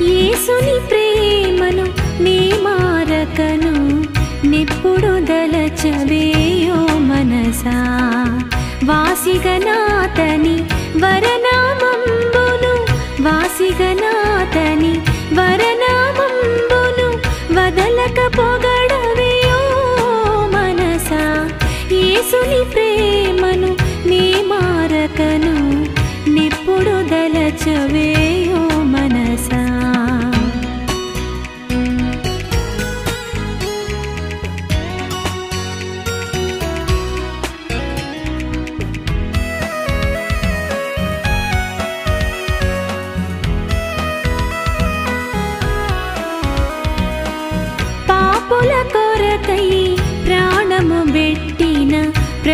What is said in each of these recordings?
యేసుని ప్రేమను నీ మారకను నిప్పుడు దలచవేయో మనసా. వాసిగనాతని వరనామంబును వాసిగనాతని వరనామంబును వదలక పొగడవేయో మనసా. యేసుని ప్రేమను నీ మారకను నిప్పుడు దలచవేయో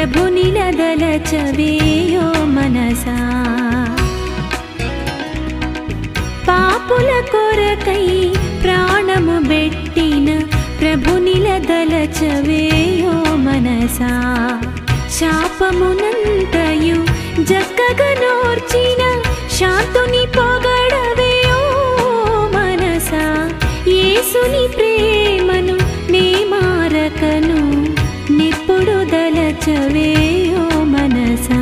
ప్రభుని నదలచవేయో మనసా. పాపుల కొరకై ప్రాణము పెట్టిన ప్రభుని నదలచవేయో మనసా. శాపమునంతయు జక్కగా నోర్చిన శాంతుని పొగడవేయో మనసా. యేసుని దలచవేయో మనసా.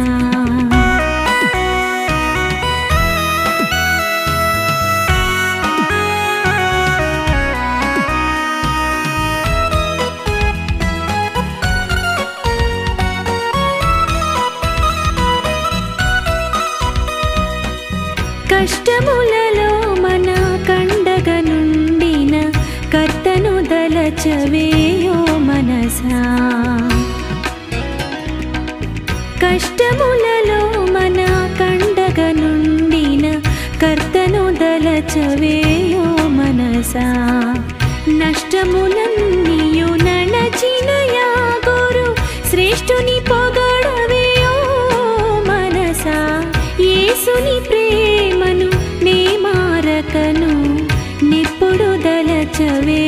కష్టములలో మన కండగ నుండిన కర్తను దలచవేయో మనసా. కష్టములలో మన కండగ నుండిన కర్తను దలచవేయో మనసా. నష్టములన్నీయు నడచిన యాగోరు శ్రేష్ఠుని పొగడవేయో మనసా. యేసుని ప్రేమను నీ మారకను నిప్పుడు దలచవే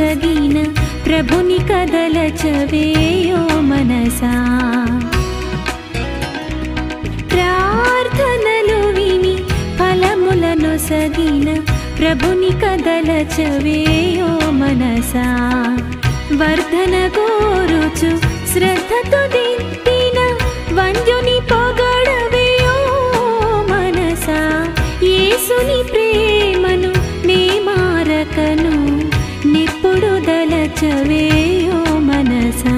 ఫలములను సగిన ప్రభుని కదలచవేయో మనసా. ప్రార్థనలు విని ఫలములను సగిన ప్రభుని కదలచవేయో మనసా. వర్ధన కోరుచు శ్రద్ధతో దిద్దిన వంజుని పొగడవేయో మనసా. యేసుని దలచవేయో మనసా.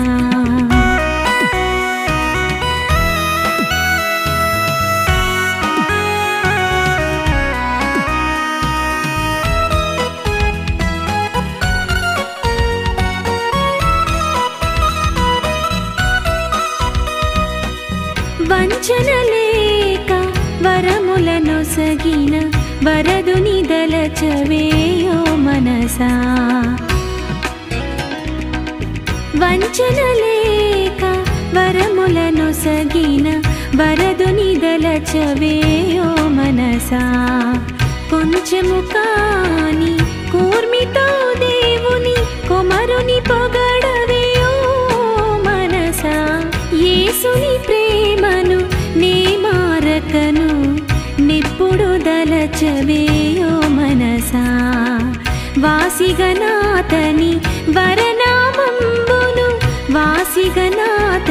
వంచన లేక వరములను సగిన వరదుని దలచవేయో మనసా. వంచన లేక వరములను సగిన వరదుని దలచవేయో మనసా. కొంచెము కాని కూర్మితో దేవుని కొమరుని పొగడవేయో మనసా. యేసుని ప్రేమను నీ మారకను నిప్పుడు దలచవేయో మనసా. వాసిగనాతని వరనామం वासिगनाथ